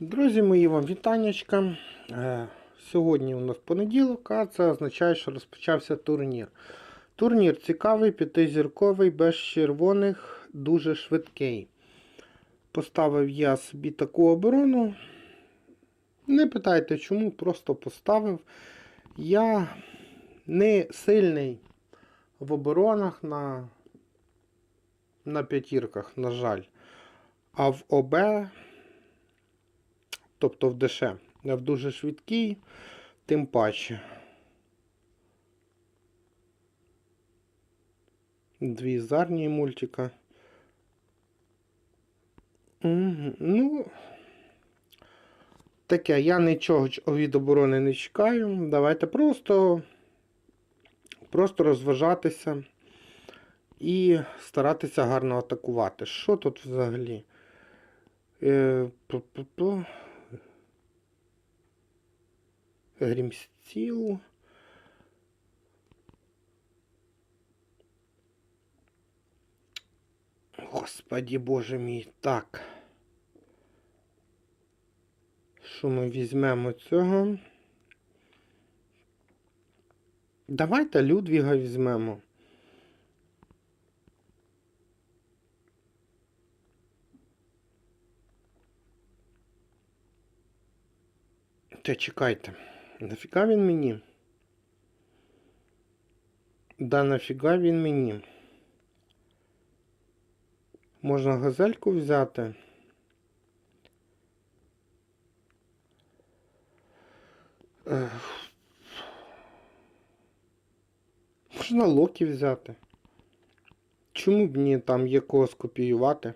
Друзі мої, вам вітаннячка. Е, Сьогодні у нас понеділок, а це означає, що розпочався турнір. Турнір цікавий, п'ятизірковий, без червоних, дуже швидкий. Поставив я собі таку оборону. Не питайте чому, просто поставив. Я не сильний в оборонах на, на п'ятірках, на жаль. А в ОБ Тобто в ДШ. Я в дуже швидкий, тим паче. Дві з армії мультика. Ну, таке, я нічого від оборони не чекаю. Давайте просто, просто розважатися і старатися гарно атакувати. Що тут взагалі? Е. Грімстіл. Господі боже мій. Так. Що ми візьмемо цього? Давайте Людвіга візьмемо. Та чекайте. Нафіга він мені? Да нафіга він мені? Можна газельку взяти. Можна Локі взяти. Чому б мені там є кого скопіювати?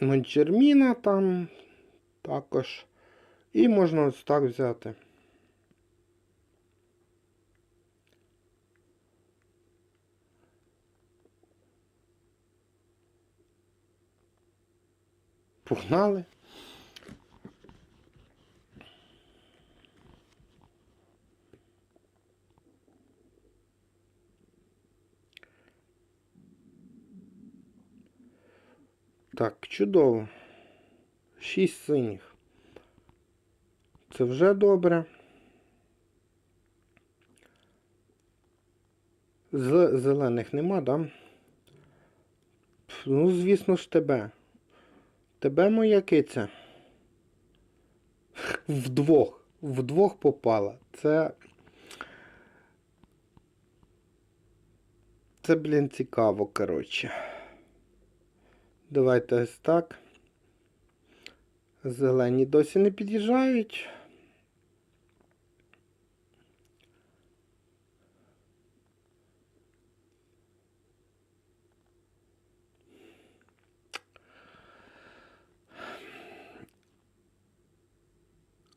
Мончерміна там також. І можна ось так взяти. Погнали. Так, чудово. Шість синіх. Це вже добре. Зелених нема, да? Ну, звісно ж, тебе. Тебе моя киця. Вдвох. Вдвох попала. Це. Це, блін, цікаво, коротше. Давайте ось так. Зелені досі не під'їжджають.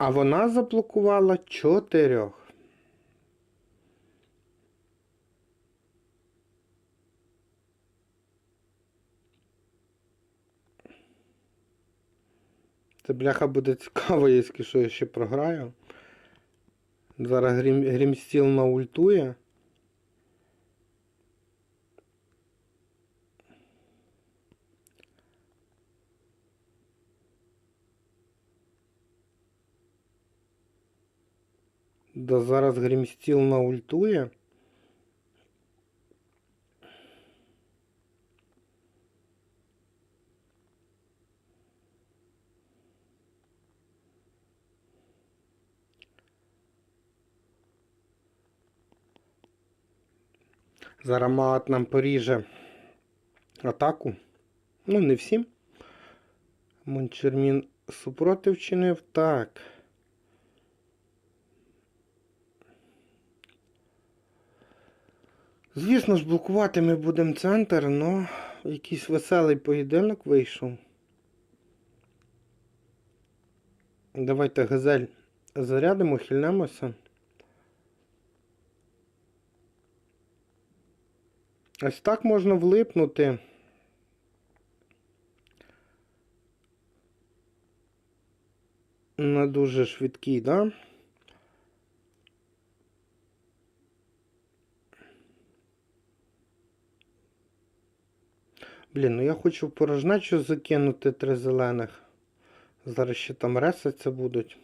А вона заблокувала чотирьох. Це бляха буде цікаво, якщо я ще програю. Зараз грім, грімстіл наультує. Да зараз грімстіл наультує. Зараз Маат нам поріже атаку. Ну, не всім. Мончермін супротив чинив. Так. Звісно ж, блокувати ми будемо центр, але якийсь веселий поєдинок вийшов. Давайте газель зарядимо, хильнемося. Ось так можна влипнути. На дуже швидкий, да? Блін, ну я хочу в порожнечу закинути три зелених. Зараз ще там ресаться будуть.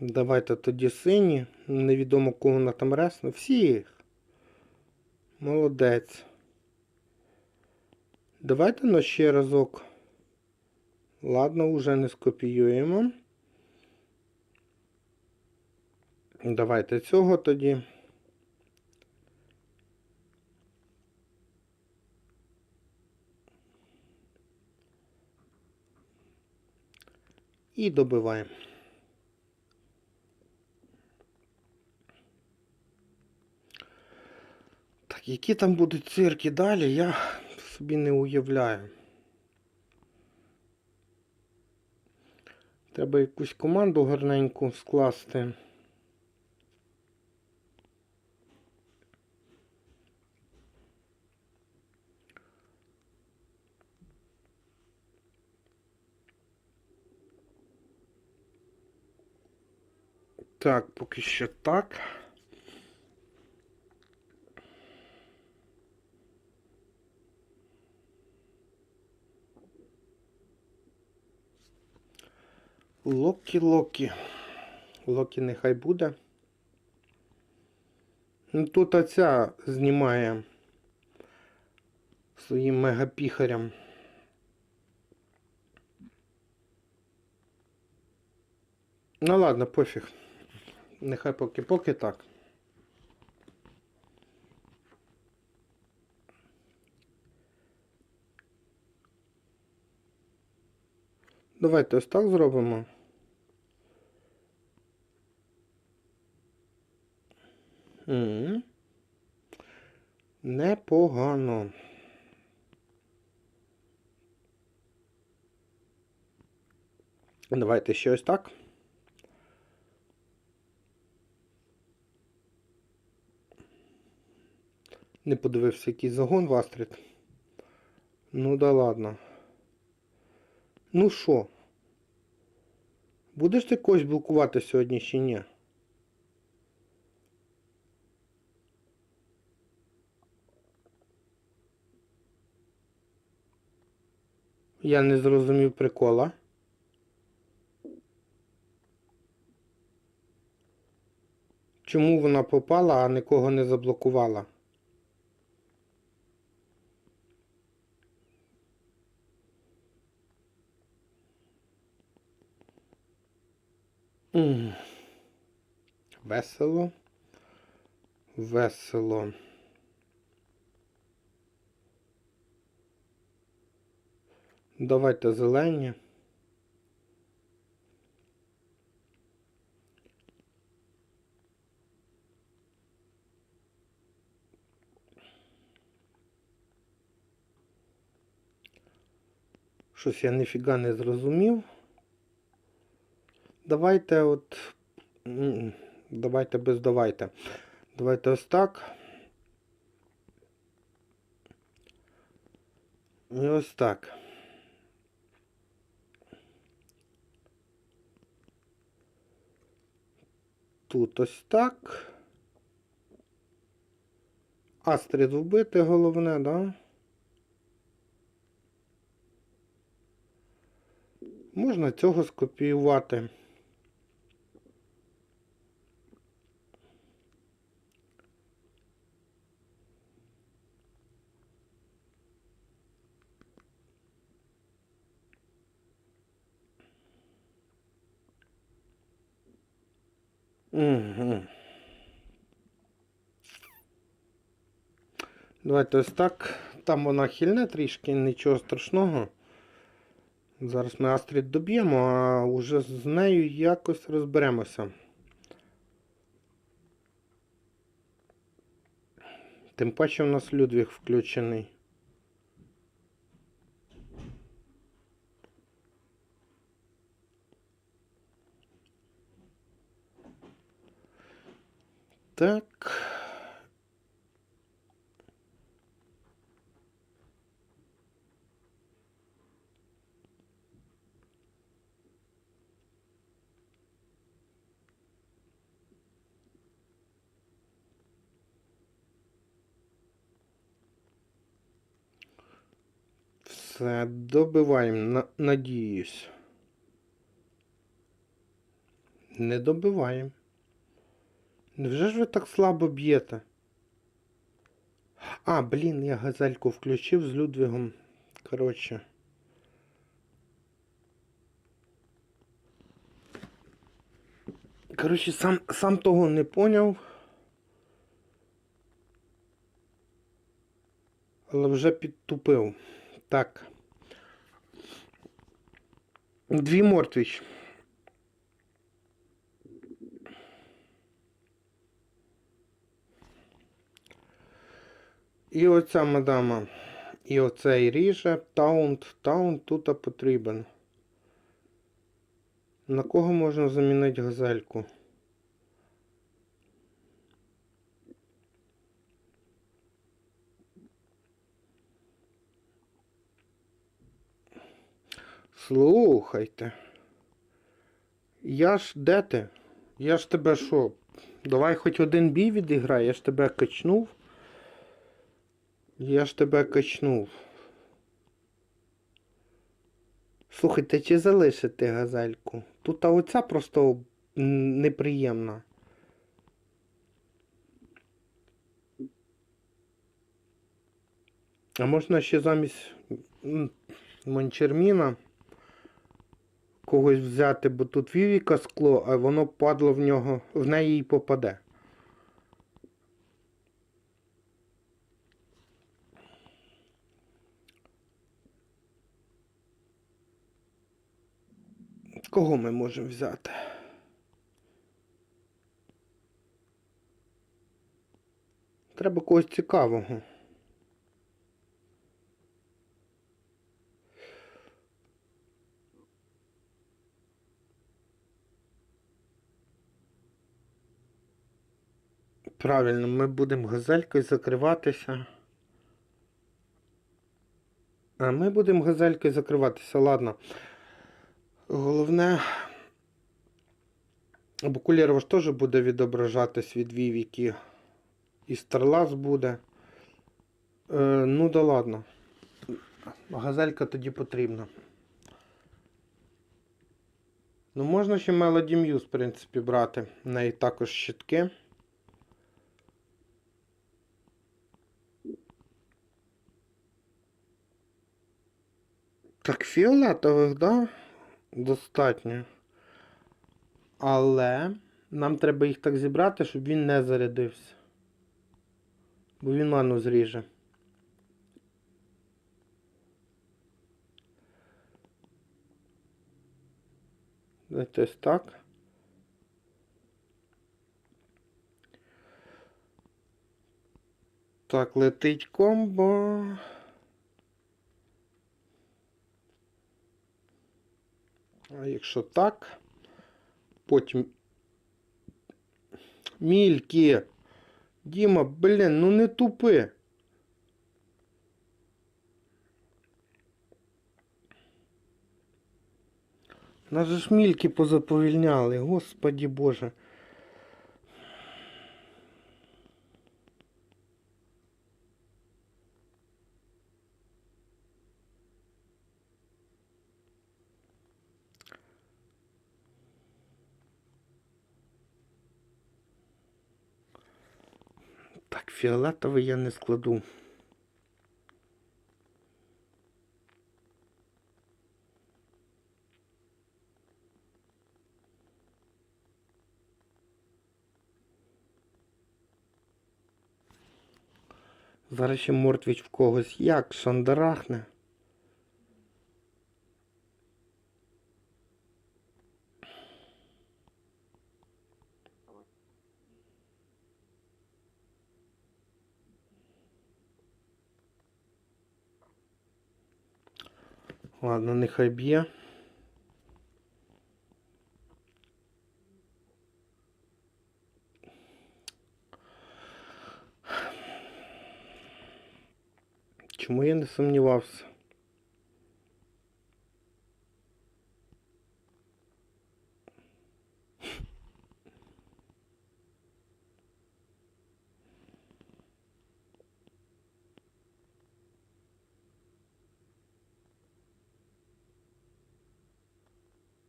Давайте тоді сині. Невідомо кого вона там ресне. Всіх. Молодець. Давайте на ще разок. Ладно, вже не скопіюємо. Давайте цього тоді. І добиваємо. Так, які там будуть цирки далі, я собі не уявляю. Треба якусь команду гарненьку скласти. Так, поки що так. Локі Локі. Локі нехай буде. Ну, Тут оця знімає своїм мегапіхарям. Ну ладно, пофіг. Нехай поки поки так. Давайте ось так зробимо. Непогано. Давайте ще ось так. Не подивився, який загон в Астрид. Ну да ладно. Ну що? Будеш ти когось блокувати сьогодні чи ні? Я не зрозумів прикола. Чому вона попала, а нікого не заблокувала? М. Весело. Весело. Давайте зелені. Щось я ніфіга не зрозумів. Давайте от. Давайте без давайте. Давайте ось так. І ось так. Тут ось так. Астрид вбити головне, да? Можна цього скопіювати. Давайте ось так. Там вона хильне трішки, нічого страшного. Зараз ми Астрід доб'ємо, а вже з нею якось розберемося. Тим паче у нас Людвіг включений. Так. Все, добиваємо, надіюсь. Не добиваємо. Невже ж ви так слабо б'єте? А, блін, я газельку включив з Людвігом. Коротше. Коротше, сам, сам того не поняв. Але вже підтупив. Так. Дві мортвіч. І оця мадама. І оцей ріже. Таунт. Таунт тут потрібен. На кого можна замінити газельку? Слухайте. Я ж де ти? Я ж тебе що? Давай хоч один бій відіграй, я ж тебе качнув. Я ж тебе качнув. Слухайте, чи залишити газельку? Тут а оця просто неприємна. А можна ще замість Мончерміна когось взяти, бо тут Вівіка скло, а воно падло в нього, в неї і попаде. Кого ми можемо взяти? Треба когось цікавого. Правильно, ми будемо газелькою закриватися. А ми будемо газелькою закриватися, ладно. Головне. Бо Кулєрова ж теж буде відображатись від Вівіки. І Старлас буде. Е, ну да ладно. Газелька тоді потрібна. Ну, можна ще Melody Muse, в принципі, брати. В неї також щитки. Так, фіолетових, да? Достатньо. Але нам треба їх так зібрати, щоб він не зарядився. Бо він ману зріже. Давайте ось так. Так, летить комбо. А якщо так, потім мільки. Діма, блін, ну не тупи. Нас же ж мільки позаповільняли, господі боже. Так, фіолетовий я не складу. Зараз ще мортвіч в когось як шандарахне. Ладно, нехай б'є. Чому я не сумнівався?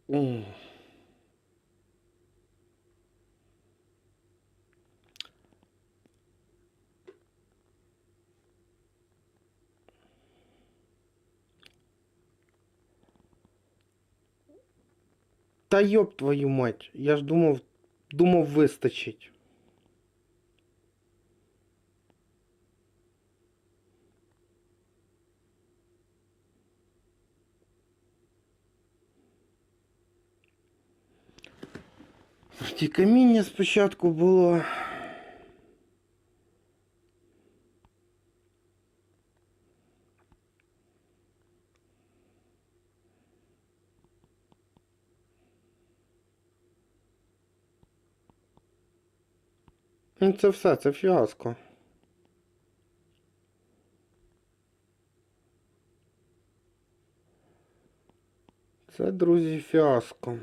М. Та йоб твою мать, я ж думав, думав вистачить. Ті каміння спочатку було. Ну, Це все, це фіаско. Це, друзі, фіаско.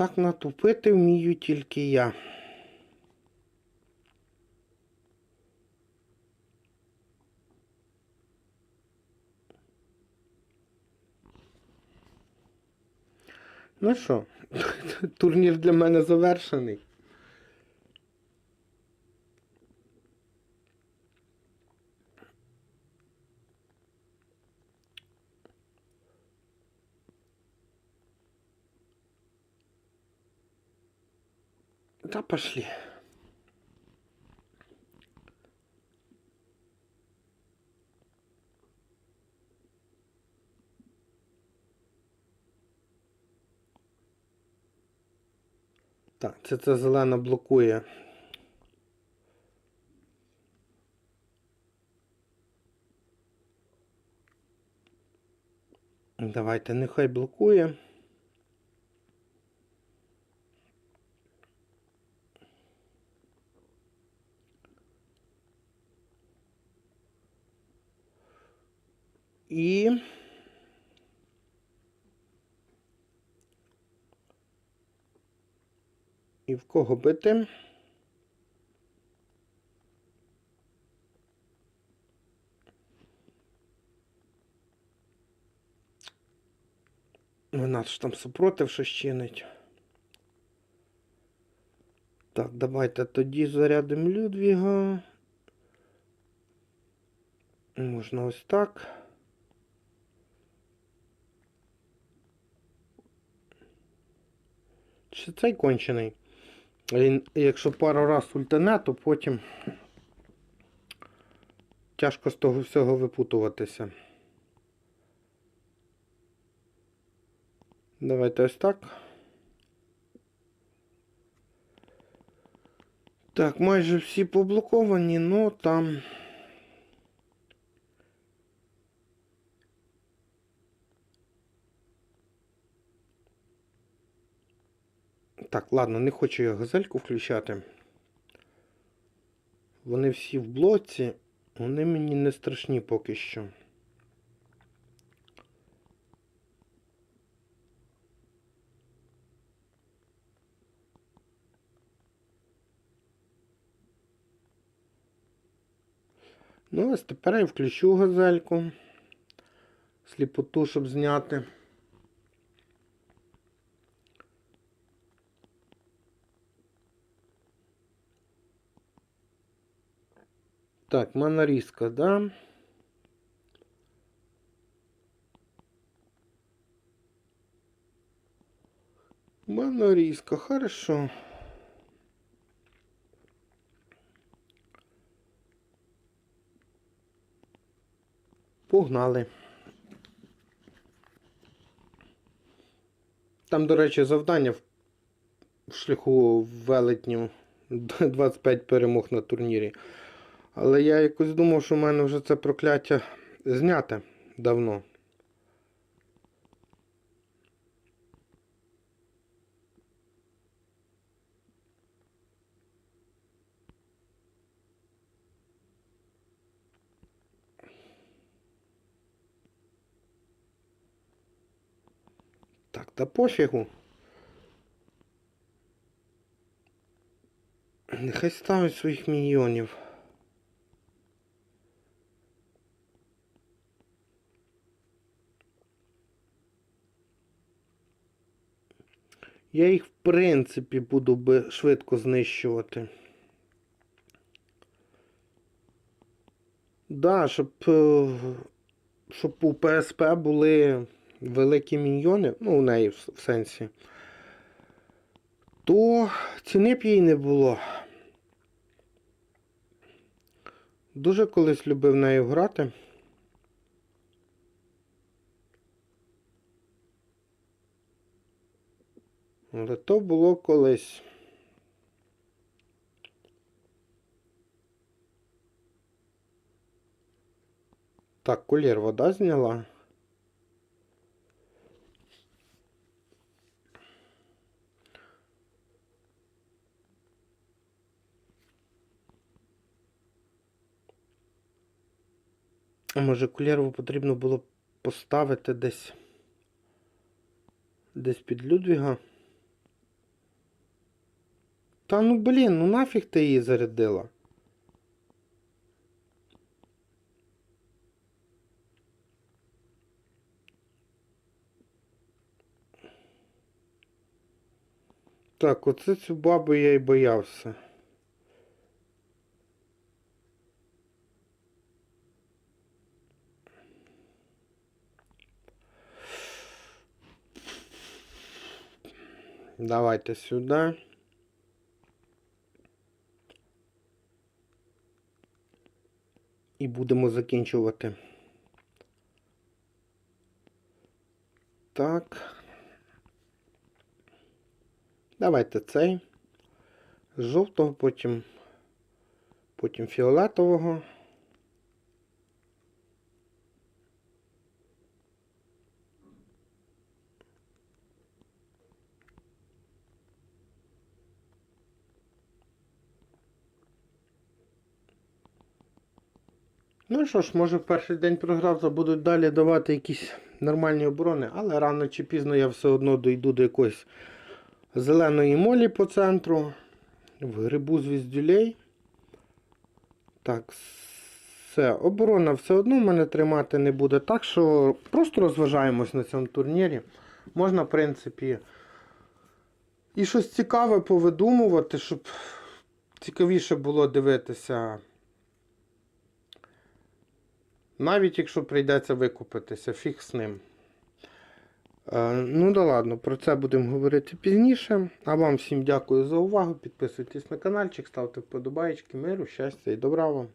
Так натупити вмію тільки я. Ну що, турнір для мене завершений. Да пошли. Так, це це зелена блокує. Давайте, нехай блокує. І І в кого бити? Вона ж там супротив щось чинить. Так, давайте тоді зарядимо Людвіга. Можна ось так. Чи цей кончений? Якщо пару раз ультане, то потім тяжко з того всього випутуватися. Давайте ось так. Так, майже всі поблоковані, ну там. Так, ладно, не хочу я газельку включати. Вони всі в блоці, вони мені не страшні поки що. Ну, ось тепер я включу газельку. Сліпоту, щоб зняти. Так, монорізка, да? Монорізка, хорошо. Погнали. Там, до речі, завдання в шляху велетнів 25 перемог на турнірі. Але я якось думав, що в мене вже це прокляття зняте давно. Так, та пофігу. Нехай ставить своїх міньйонів. Я їх, в принципі, буду би швидко знищувати. Да, щоб, е, щоб у ПСП були великі міньйони, ну, у неї в, сенсі, то ціни б їй не було. Дуже колись любив нею грати. Але то було колись. Так, кулір вода зняла. А може кулєрву потрібно було поставити десь десь під Людвіга? Та ну блін, ну нафіг ти її зарядила? Так, оце цю бабу я й боявся. Давайте сюди. І будемо закінчувати. Так. Давайте цей. З жовтого, потім, потім фіолетового. Ну що ж, може в перший день програв, будуть далі давати якісь нормальні оборони, але рано чи пізно я все одно дойду до якоїсь зеленої молі по центру, в грибу звіздюлей. Так, все, оборона все одно в мене тримати не буде. Так що просто розважаємось на цьому турнірі. Можна, в принципі, і щось цікаве повидумувати, щоб цікавіше було дивитися. Навіть якщо прийдеться викупитися, фіг з ним. Е, ну да ладно, про це будемо говорити пізніше. А вам всім дякую за увагу. Підписуйтесь на каналчик, ставте вподобайки, миру, щастя і добра вам.